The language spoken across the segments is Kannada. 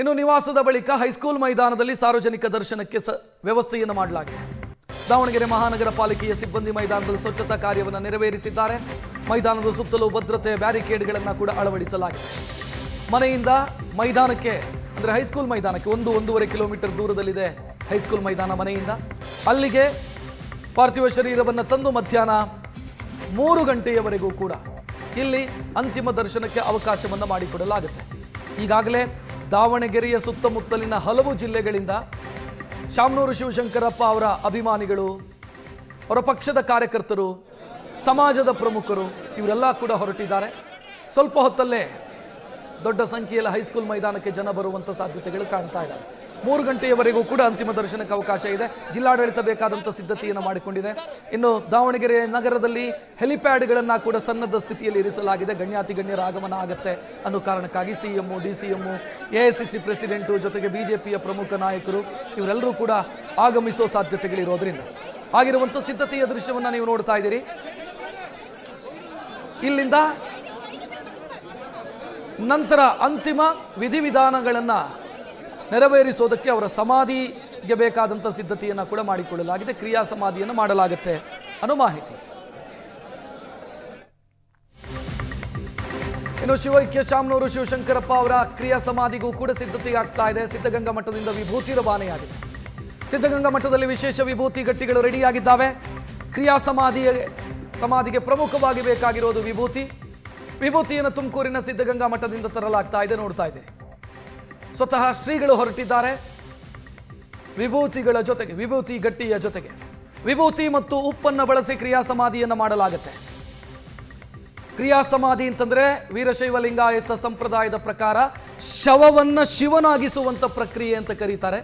ಇನ್ನು ನಿವಾಸದ ಬಳಿಕ ಹೈಸ್ಕೂಲ್ ಮೈದಾನದಲ್ಲಿ ಸಾರ್ವಜನಿಕ ದರ್ಶನಕ್ಕೆ ವ್ಯವಸ್ಥೆಯನ್ನು ಮಾಡಲಾಗಿದೆ. ದಾವಣಗೆರೆ ಮಹಾನಗರ ಪಾಲಿಕೆಯ ಸಿಬ್ಬಂದಿ ಮೈದಾನದಲ್ಲಿ ಸ್ವಚ್ಛತಾ ಕಾರ್ಯವನ್ನು ನೆರವೇರಿಸಿದ್ದಾರೆ. ಮೈದಾನದ ಸುತ್ತಲೂ ಭದ್ರತೆ ಬ್ಯಾರಿಕೇಡ್ಗಳನ್ನು ಕೂಡ ಅಳವಡಿಸಲಾಗಿದೆ. ಮನೆಯಿಂದ ಮೈದಾನಕ್ಕೆ, ಅಂದರೆ ಹೈಸ್ಕೂಲ್ ಮೈದಾನಕ್ಕೆ ಒಂದು ಒಂದೂವರೆ ಕಿಲೋಮೀಟರ್ ದೂರದಲ್ಲಿದೆ ಹೈಸ್ಕೂಲ್ ಮೈದಾನ ಮನೆಯಿಂದ. ಅಲ್ಲಿಗೆ ಪಾರ್ಥಿವ ಶರೀರವನ್ನು ತಂದು ಮಧ್ಯಾಹ್ನ ಮೂರು ಗಂಟೆಯವರೆಗೂ ಕೂಡ ಇಲ್ಲಿ ಅಂತಿಮ ದರ್ಶನಕ್ಕೆ ಅವಕಾಶವನ್ನು ಮಾಡಿಕೊಡಲಾಗುತ್ತೆ. ಈಗಾಗಲೇ ದಾವಣಗೆರೆಯ ಸುತ್ತಮುತ್ತಲಿನ ಹಲವು ಜಿಲ್ಲೆಗಳಿಂದ ಶಾಮನೂರು ಶಿವಶಂಕರಪ್ಪ ಅವರ ಅಭಿಮಾನಿಗಳು, ಅವರ ಪಕ್ಷದ ಕಾರ್ಯಕರ್ತರು, ಸಮಾಜದ ಪ್ರಮುಖರು, ಇವರೆಲ್ಲ ಕೂಡ ಹೊರಟಿದ್ದಾರೆ. ಸ್ವಲ್ಪ ಹೊತ್ತಲ್ಲೇ ದೊಡ್ಡ ಸಂಖ್ಯೆಯಲ್ಲಿ ಹೈಸ್ಕೂಲ್ ಮೈದಾನಕ್ಕೆ ಜನ ಬರುವಂಥ ಸಾಧ್ಯತೆಗಳು ಕಾಣ್ತಾ ಇದ್ದಾವೆ ಮೂರು ಗಂಟೆಯವರೆಗೂ ಕೂಡ ಅಂತಿಮ ದರ್ಶನಕ್ಕೆ ಅವಕಾಶ ಇದೆ. ಜಿಲ್ಲಾಡಳಿತ ಬೇಕಾದಂಥ ಸಿದ್ಧತೆಯನ್ನು ಮಾಡಿಕೊಂಡಿದೆ. ಇನ್ನು ದಾವಣಗೆರೆ ನಗರದಲ್ಲಿ ಹೆಲಿಪ್ಯಾಡ್ಗಳನ್ನು ಕೂಡ ಸನ್ನದ್ಧ ಸ್ಥಿತಿಯಲ್ಲಿ ಇರಿಸಲಾಗಿದೆ. ಗಣ್ಯಾತಿ ಗಣ್ಯರ ಆಗಮನ ಆಗತ್ತೆ ಅನ್ನೋ ಕಾರಣಕ್ಕಾಗಿ C M D C M A I C C president ಜೊತೆಗೆ ಬಿಜೆಪಿಯ ಪ್ರಮುಖ ನಾಯಕರು ಇವರೆಲ್ಲರೂ ಕೂಡ ಆಗಮಿಸೋ ಸಾಧ್ಯತೆಗಳಿರೋದ್ರಿಂದ ಆಗಿರುವಂಥ ಸಿದ್ಧತೆಯ ದೃಶ್ಯವನ್ನು ನೀವು ನೋಡ್ತಾ ಇದ್ದೀರಿ. ಇಲ್ಲಿಂದ ನಂತರ ಅಂತಿಮ ವಿಧಿವಿಧಾನಗಳನ್ನು ನೆರವೇರಿಸೋದಕ್ಕೆ ಅವರ ಸಮಾಧಿಗೆ ಬೇಕಾದಂಥ ಸಿದ್ಧತೆಯನ್ನು ಕೂಡ ಮಾಡಿಕೊಳ್ಳಲಾಗಿದೆ. ಕ್ರಿಯಾ ಸಮಾಧಿಯನ್ನು ಮಾಡಲಾಗುತ್ತೆ. ಅನ್ನೋ ಮಾಹಿತಿ. ಇನ್ನು ಶಿವೈಕ್ಯ ಶಾಮನೂರು ಶಿವಶಂಕರಪ್ಪ ಅವರ ಕ್ರಿಯಾ ಸಮಾಧಿಗೂ ಕೂಡ ಸಿದ್ಧತೆ ಆಗ್ತಾ ಇದೆ. ಸಿದ್ಧಗಂಗಾ ಮಠದಿಂದ ವಿಭೂತಿ ರವಾನೆಯಾಗಿದೆ. ಸಿದ್ಧಗಂಗಾ ಮಠದಲ್ಲಿ ವಿಶೇಷ ವಿಭೂತಿ ಗಟ್ಟಿಗಳು ರೆಡಿಯಾಗಿದ್ದಾವೆ. ಕ್ರಿಯಾ ಸಮಾಧಿಯ ಸಮಾಧಿಗೆ ಪ್ರಮುಖವಾಗಿ ಬೇಕಾಗಿರೋದು ವಿಭೂತಿ. ವಿಭೂತಿಯನ್ನು ತುಮಕೂರಿನ ಸಿದ್ಧಗಂಗಾ ಮಠದಿಂದ ತರಲಾಗ್ತಾ ಇದೆ. ನೋಡ್ತಾ ಇದ್ದೀರಿ. ಸ್ವತಃ ಶ್ರೀಗಳು ಹೊರಟಿದ್ದಾರೆ. ವಿಭೂತಿಗಳ ಜೊತೆಗೆ, ವಿಭೂತಿ ಗಟ್ಟಿಯ ಜೊತೆಗೆ. ವಿಭೂತಿ ಮತ್ತು ಉಪ್ಪನ್ನು ಬಳಸಿ ಕ್ರಿಯಾ ಸಮಾಧಿಯನ್ನು ಮಾಡಲಾಗುತ್ತೆ. ಕ್ರಿಯಾ ಸಮಾಧಿ ಅಂತಂದ್ರೆ ವೀರಶೈವ ಲಿಂಗಾಯತ ಸಂಪ್ರದಾಯದ ಪ್ರಕಾರ ಶವವನ್ನು ಶಿವನಾಗಿಸುವಂತ ಪ್ರಕ್ರಿಯೆ ಅಂತ ಕರೀತಾರೆ.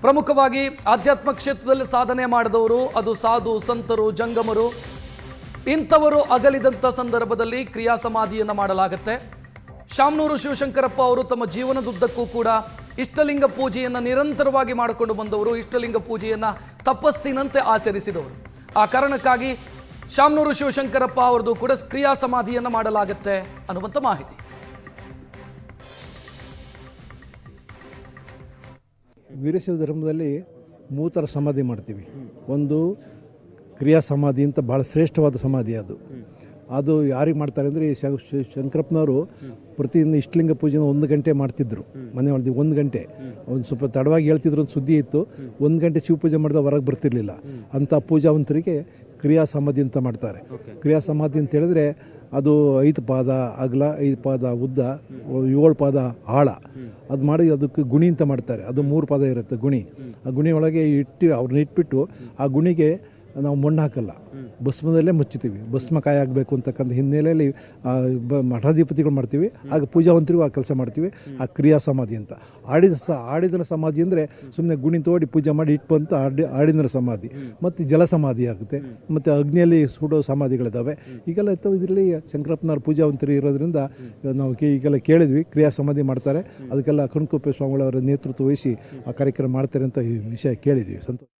ಪ್ರಮುಖವಾಗಿ ಆಧ್ಯಾತ್ಮ ಕ್ಷೇತ್ರದಲ್ಲಿ ಸಾಧನೆ ಮಾಡಿದವರು ಅದು ಸಾಧು, ಸಂತರು, ಜಂಗಮರು. ಇಂಥವರು ಅಗಲಿದಂಥ ಸಂದರ್ಭದಲ್ಲಿ ಕ್ರಿಯಾ ಸಮಾಧಿಯನ್ನು ಮಾಡಲಾಗುತ್ತೆ. ಶಾಮನೂರು ಶಿವಶಂಕರಪ್ಪ ಅವರು ತಮ್ಮ ಜೀವನದುದ್ದಕ್ಕೂ ಕೂಡ ಇಷ್ಟಲಿಂಗ ಪೂಜೆಯನ್ನು ನಿರಂತರವಾಗಿ ಮಾಡಿಕೊಂಡು ಬಂದವರು, ಇಷ್ಟಲಿಂಗ ಪೂಜೆಯನ್ನು ತಪಸ್ಸಿನಂತೆ ಆಚರಿಸಿದವರು. ಆ ಕಾರಣಕ್ಕಾಗಿ ಶಾಮನೂರು ಶಿವಶಂಕರಪ್ಪ ಅವರದು ಕೂಡ ಕ್ರಿಯಾ ಸಮಾಧಿಯನ್ನು ಮಾಡಲಾಗುತ್ತೆ ಅನ್ನುವಂಥ ಮಾಹಿತಿ. ವೀರಶೈವ ಧರ್ಮದಲ್ಲಿ ಮೂತರ ಸಮಾಧಿ ಮಾಡ್ತೀವಿ. ಒಂದು ಕ್ರಿಯಾ ಸಮಾಧಿ ಅಂತ ಭಾಳ ಶ್ರೇಷ್ಠವಾದ ಸಮಾಧಿ ಅದು. ಅದು ಯಾರಿಗೆ ಮಾಡ್ತಾರೆ ಅಂದರೆ ಶಂಕರಪ್ಪನವರು ಪ್ರತಿದಿನ ಇಷ್ಟಲಿಂಗ ಪೂಜೆನ ಒಂದು ಗಂಟೆ ಮಾಡ್ತಿದ್ರು. ಮನೆ ಮಾಡಿದ್ವಿ ಒಂದು ಗಂಟೆ. ಒಂದು ಸ್ವಲ್ಪ ತಡವಾಗಿ ಹೇಳ್ತಿದ್ರು ಒಂದು ಸುದ್ದಿ ಇತ್ತು. ಒಂದು ಗಂಟೆ ಶಿವ ಪೂಜೆ ಮಾಡಿದ ಹೊರಗೆ ಬರ್ತಿರ್ಲಿಲ್ಲ. ಅಂಥ ಪೂಜಾವಂತರಿಗೆ ಕ್ರಿಯಾ ಸಮಾಧಿ ಅಂತ ಮಾಡ್ತಾರೆ. ಕ್ರಿಯಾ ಸಮಾಧಿ ಅಂತ ಹೇಳಿದ್ರೆ ಅದು ಐದು ಪಾದ ಅಗಲ ಐದು ಪಾದ ಉದ್ದ ಏಳು ಪಾದ ಆಳ. ಅದು ಮಾಡಿ ಅದಕ್ಕೆ ಗುಣಿ ಅಂತ ಮಾಡ್ತಾರೆ. ಅದು ಮೂರು ಪಾದ ಇರುತ್ತೆ ಗುಣಿ. ಆ ಗುಣಿ ಒಳಗೆ ಇಟ್ಟು ಅವ್ರನ್ನ ಇಟ್ಬಿಟ್ಟು ಆ ಗುಣಿಗೆ ನಾವು ಮಣ್ಣು ಹಾಕಲ್ಲ. ಭಸ್ಮದಲ್ಲೇ ಮುಚ್ಚುತ್ತೀವಿ. ಭಸ್ಮ ಆಗಬೇಕು ಅಂತಕ್ಕಂಥ ಹಿನ್ನೆಲೆಯಲ್ಲಿ ಮಠಾಧಿಪತಿಗಳು ಮಾಡ್ತೀವಿ. ಆಗ ಪೂಜಾವಂತರಿಗೂ ಆ ಕೆಲಸ ಮಾಡ್ತೀವಿ. ಆ ಕ್ರಿಯಾ ಸಮಾಧಿ ಅಂತ. ಆಡಿದ ಸ, ಆಡಿದನ ಸಮಾಧಿ ಅಂದರೆ ಸುಮ್ಮನೆ ಗುಣಿ ತೋಡಿ ಪೂಜೆ ಮಾಡಿ ಇಟ್ಟು ಬಂತು, ಆಡಿ, ಆಡಿದನ ಸಮಾಧಿ. ಮತ್ತು ಜಲ ಸಮಾಧಿ ಆಗುತ್ತೆ. ಮತ್ತು ಅಗ್ನಿಯಲ್ಲಿ ಸುಡೋ ಸಮಾಧಿಗಳಿದ್ದಾವೆ ಈಗೆಲ್ಲ ಇರ್ತವೆ. ಇದರಲ್ಲಿ ಶಂಕರಪ್ಪನವ್ರ ಪೂಜಾವಂತರು ಇರೋದ್ರಿಂದ, ನಾವು ಈಗೆಲ್ಲ ಕೇಳಿದ್ವಿ. ಕ್ರಿಯಾ ಸಮಾಧಿ ಮಾಡ್ತಾರೆ. ಅದಕ್ಕೆಲ್ಲ ಕಣ್ಕುಪ್ಪೆ ಸ್ವಾಮಿಗಳವರ ನೇತೃತ್ವ ವಹಿಸಿ ಆ ಕಾರ್ಯಕ್ರಮ ಮಾಡ್ತಾರೆ ಅಂತ ಈ ವಿಷಯ ಕೇಳಿದ್ವಿ. ಸಂತೋಷ.